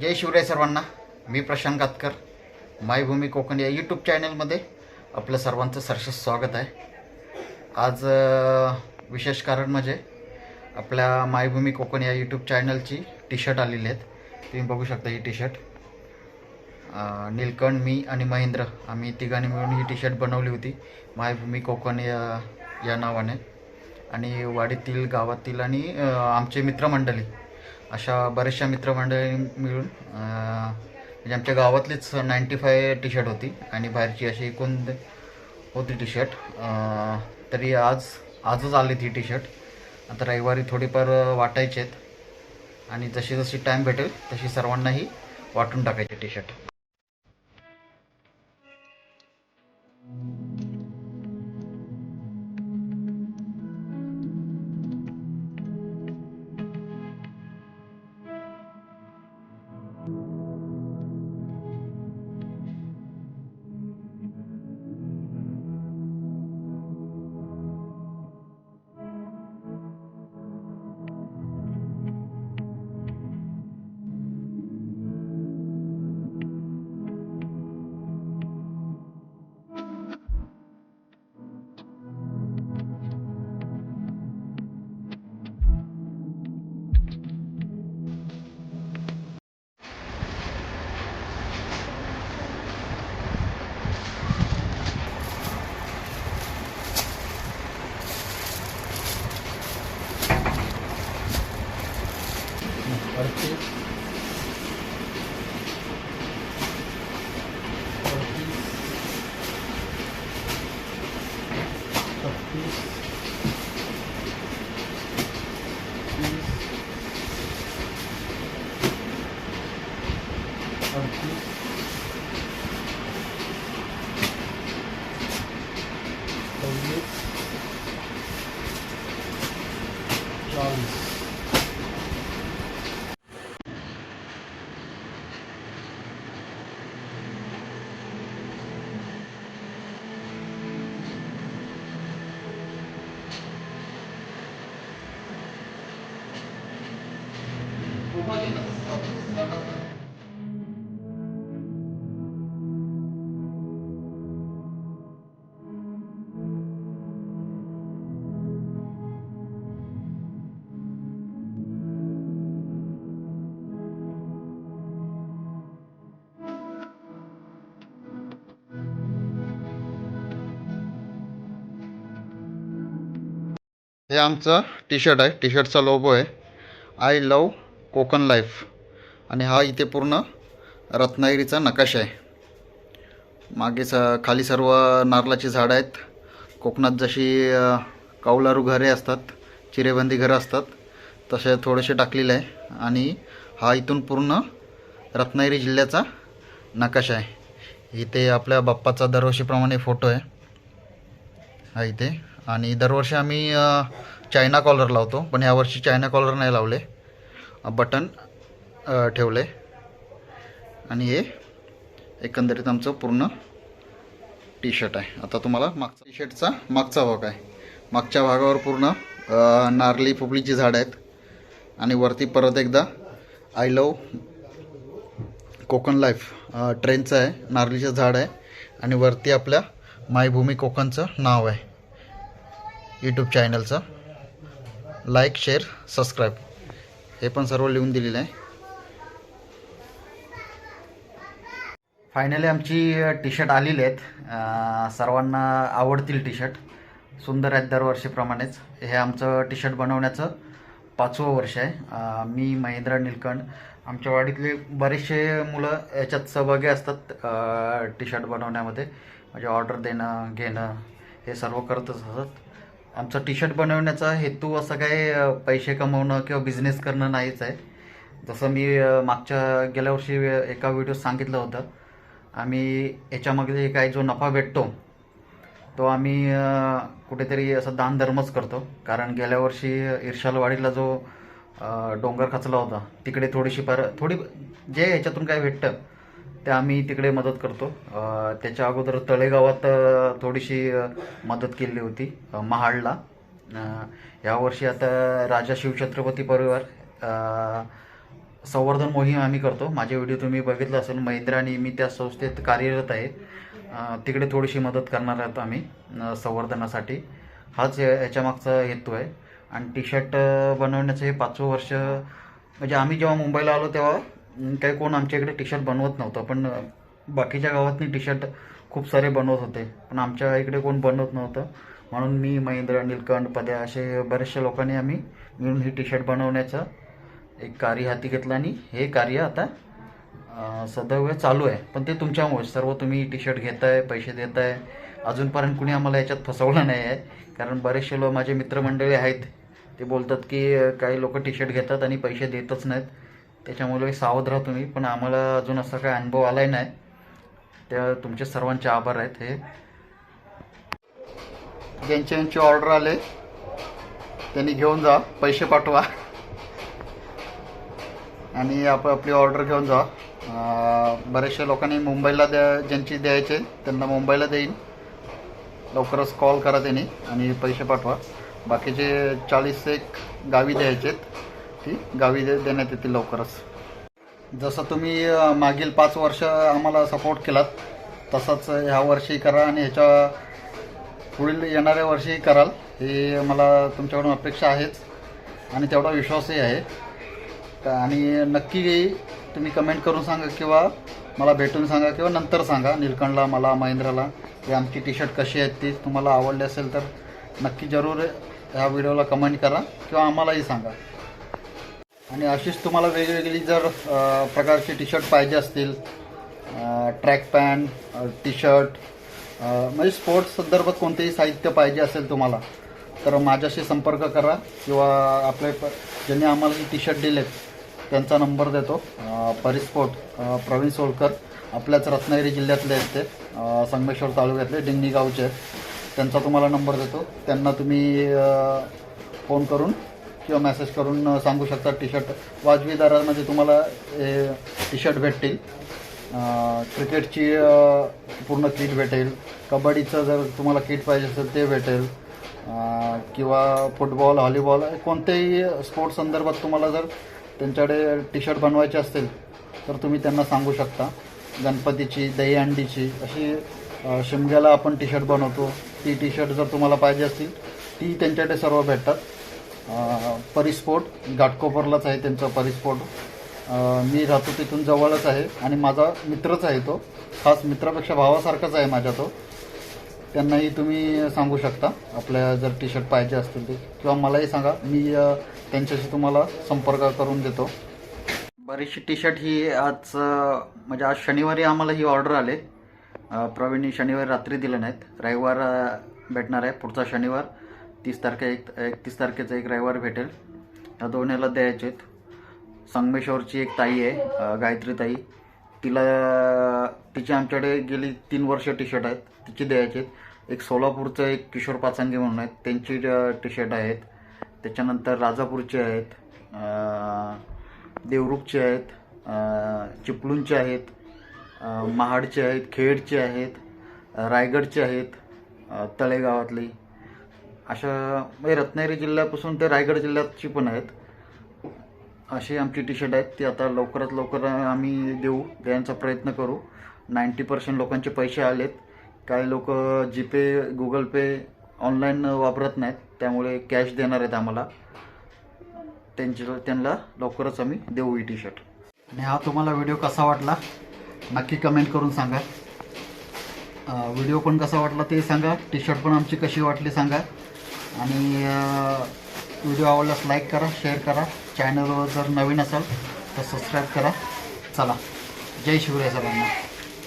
जय शिवराय सर्वांना. मी प्रशांत गातकर. मायभूमी कोकण या यूट्यूब चॅनलमध्ये आपलं सर्वांचं सरस स्वागत आहे. आज विशेष कारण म्हणजे आपल्या मायभूमी कोकण या यूट्यूब चॅनलची टी शर्ट आलेली आहेत. तुम्ही बघू शकता ही टी शर्ट नीलकंठ मी आणि महेंद्र आम्ही तिघांनी मिळून ही टी शर्ट बनवली होती. मायभूमी कोकण या या नावाने. आणि वाडीतील गावातील आणि आमचे मित्रमंडळी अशा बऱ्याचशा मित्रमंडळी मिळून म्हणजे आमच्या गावातलीच नाईंटी फाय टी शर्ट होती आणि बाहेरची अशी एकूण होती टी शर्ट तरी आज आजच आली ती टी शर्ट आता रविवारी थोडीफार वाटायचे आहेत. आणि जशी जशी टाईम भेटेल तशी सर्वांनाही वाटून टाकायची टी शर्ट अडतीस अडतीस छत्तीस तीस अडतीस हे आमचं टी शर्ट आहे. टी शर्टचा लोगो आहे. आय लव कोकण लाईफ आणि हा इथे पूर्ण रत्नागिरीचा नकाशा आहे. मागे स खाली सर्व नारळाची झाडं आहेत. कोकणात जशी कौलारू घरे असतात चिरेबंदी घरं असतात तसे थोडेसे टाकलेले आहे. आणि हा इथून पूर्ण रत्नागिरी जिल्ह्याचा नकाशा आहे. इथे आपल्या बाप्पाचा दरवर्षीप्रमाणे फोटो आहे. हा इथे. आणि दरवर्षी आम्ही चायना कॉलर लावतो पण यावर्षी चायना कॉलर नाही लावले. बटन ठेवले. आणि हे एकंदरीत आमचं पूर्ण टी शर्ट आहे. आता तुम्हाला मागचा टी शर्टचा मागचा भाग आहे. मागच्या भागावर पूर्ण नारली नारळी पुबळीची झाडं आहेत. आणि वरती परत एकदा आय लव कोकण लाईफ ट्रेनचं आहे. नारळीचं झाड आहे. आणि वरती आपल्या मायभूमी कोकणचं नाव आहे. यूट्यूब चॅनलचं लाईक शेअर सबस्क्राईब हे पण सर्व लिहून दिलेलं आहे. फायनली आमची टी शर्ट आलेली आहेत. सर्वांना आवडतील टी शर्ट सुंदर आहेत दरवर्षीप्रमाणेच. हे आमचं टी शर्ट बनवण्याचं पाचवं वर्ष आहे. मी महेंद्र निलकंठ आमच्या वाडीतले बरेचसे मुलं याच्यात सहभागी असतात टी शर्ट बनवण्यामध्ये. म्हणजे ऑर्डर देणं घेणं हे सर्व करतच असतात. आमचा टी शर्ट बनवण्याचा हेतू असं काही पैसे कमवणं किंवा बिझनेस करणं नाहीच आहे. जसं मी मागच्या गेल्या वर्षी एका व्हिडिओत सांगितलं होतं. आम्ही याच्यामध्ये काही जो नफा भेटतो तो आम्ही कुठेतरी असं दानधर्मच करतो. कारण गेल्या वर्षी इर्शालवाडीला जो डोंगर खचला होता तिकडे थोडीशी पर थोडी जे याच्यातून काय भेटतं ते आम्ही तिकडे मदत करतो. त्याच्या अगोदर तळेगावात थोडीशी मदत केली होती महाडला. यावर्षी आता राजा शिवछत्रपती परिवार संवर्धन मोहीम आम्ही करतो. माझे व्हिडिओ तुम्ही बघितला असेल महिंद्राने मी त्या संस्थेत कार्यरत आहे. तिकडे थोडीशी मदत करणार आहोत आम्ही संवर्धनासाठी. हाच याच्यामागचा हेतू आहे. आणि टी शर्ट बनवण्याचं हे पाचवं वर्ष म्हणजे आम्ही जेव्हा मुंबईला आलो तेव्हा काही कोण आमच्या इकडे टी शर्ट बनवत नव्हतं पण बाकीच्या गावातनी टी शर्ट खूप सारे बनवत होते. पण आमच्या इकडे कोण बनवत नव्हतं. म्हणून मी महेंद्र नीलकंठ पद्या असे बरेचशा लोकांनी आम्ही मिळून ही टी शर्ट बनवण्याचं एक कार्य हाती घेतलं आणि हे कार्य आता सदैव चालू आहे. पण ते तुमच्यामुळे सर्व तुम्ही टी शर्ट घेताय पैसे देताय. अजूनपर्यंत कुणी आम्हाला याच्यात फसवलं नाही आहे. कारण बरेचसे लोक माझे मित्रमंडळी आहेत ते बोलतात की काही लोक टी शर्ट घेतात आणि पैसे देतच नाहीत. त्याच्यामुळे सावध राहा तुम्ही. पण आम्हाला अजून असा काही अनुभव आलाही नाही. त्या तुमचे सर्वांचे आभार आहेत हे. ज्यांचे यांचे ऑर्डर आले त्यांनी घेऊन जा. पैसे पाठवा. आणि आप आपली ऑर्डर घेऊन जा. बऱ्याचशा लोकांनी मुंबईला द्या ज्यांची द्यायचे त्यांना मुंबईला देईन. लवकरच कॉल करा त्यांनी आणि पैसे पाठवा. बाकीचे चाळीस एक गावी द्यायचे ती गावी दे देण्यात येतील लवकरच. जसं तुम्ही मागील पाच वर्ष आम्हाला सपोर्ट केलात तसंच ह्या वर्षी करा आणि ह्याच्या पुढील येणाऱ्या वर्षी कराल हे मला तुमच्याकडून अपेक्षा आहेच आणि तेवढा विश्वासही आहे. आणि नक्की तुम्ही कमेंट करून सांगा किंवा मला भेटून सांगा किंवा नंतर सांगा. निलकंठला मला महेंद्राला की आमची टी शर्ट कशी आहेत ती तुम्हाला आवडली असेल तर नक्की जरूर ह्या व्हिडिओला कमेंट करा किंवा आम्हालाही सांगा. आणि अशीच तुम्हाला वेगवेगळी जर प्रकारची टी शर्ट पाहिजे असतील ट्रॅक पॅन्ट टी शर्ट म्हणजे स्पोर्ट्स संदर्भात कोणतेही साहित्य पाहिजे असेल तुम्हाला तर माझ्याशी संपर्क करा किंवा आपले ज्यांनी आम्हाला टी शर्ट दिलेत त्यांचा नंबर देतो. परिस्फोट प्रवीण सोलकर आपल्याच रत्नागिरी जिल्ह्यातले आहेत ते संगमेश्वर तालुक्यातले डिंगणी गावचे आहेत. त्यांचा तुम्हाला नंबर देतो. त्यांना तुम्ही फोन करून किंवा मेसेज करून सांगू शकता. टी शर्ट वाजवी दरामध्ये तुम्हाला हे टी शर्ट भेटतील क्रिकेटची पूर्ण किट भेटेल. कबड्डीचं जर तुम्हाला किट पाहिजे असेल ते भेटेल. किंवा फुटबॉल व्हॉलीबॉल कोणत्याही स्पोर्ट्स संदर्भात तुम्हाला जर त्यांच्याकडे टी शर्ट बनवायचे असतील तर तुम्ही त्यांना सांगू शकता. गणपतीची दहीहंडीची अशी शिमग्याला आपण टी शर्ट बनवतो. ती टी शर्ट जर तुम्हाला पाहिजे असतील ती त्यांच्याकडे सर्व भेटतात. परिस्फोट घाटकोपरलाच आहे त्यांचा परिस्फोट. मी राहतो तिथून जवळच आहे आणि माझा मित्रच आहे तो. खास मित्रापेक्षा भावासारखाच आहे माझ्या तो. त्यांनाही तुम्ही सांगू शकता. आपल्या जर टी शर्ट पाहिजे असतील ते. किंवा मलाही सांगा. मी त्यांच्याशी तुम्हाला संपर्क करून देतो. बरीचशी टी शर्ट ही आज म्हणजे आज शनिवारी आम्हाला ही ऑर्डर आले. प्रवीणनी शनिवारी रात्री दिले नाहीत. रविवार भेटणार आहे. पुढचा शनिवार. तीस तारखे एक एकतीस तारखेचा एक रविवार भेटेल. ह्या दोन्हीला द्यायचे आहेत. संगमेश्वरची एक ताई आहे गायत्री ताई. तिला तिची आमच्याकडे गेली तीन वर्ष टी शर्ट आहेत. तिची द्यायची आहेत. एक सोलापूरचं एक किशोर पाचांगे म्हणून आहेत. त्यांची टी शर्ट आहेत. त्याच्यानंतर राजापूरचे आहेत. देवरुखचे आहेत. चिपळूणचे आहेत. महाडचे आहेत. खेडचे आहेत. रायगडचे आहेत. तळेगावातली. अशा म्हणजे रत्नागिरी जिल्ह्यापासून ते रायगड जिल्ह्यातची पण आहेत. अशी आमची टी शर्ट आहेत. ती आता लवकरात लवकर आम्ही देऊ द्यायचा प्रयत्न करू. नाईंटी पर्सेंट लोकांचे पैसे आलेत. काही लोक जीपे गुगल पे ऑनलाईन वापरत नाहीत. त्यामुळे कॅश देणार आहेत आम्हाला. त्यांच्या त्यांना लवकरच आम्ही देऊ ही टी शर्ट आणि हा तुम्हाला व्हिडिओ कसा वाटला? नक्की कमेंट करून सांगा. व्हिडिओ पण कसा वाटला ते सांगा. टी शर्ट पण आमची कशी वाटली सांगा. आणि व्हिडिओ आवडल्यास लाईक करा शेअर करा. चॅनलवर जर नवीन असाल तर सबस्क्राईब करा. चला. जय शिवराय सर्वांना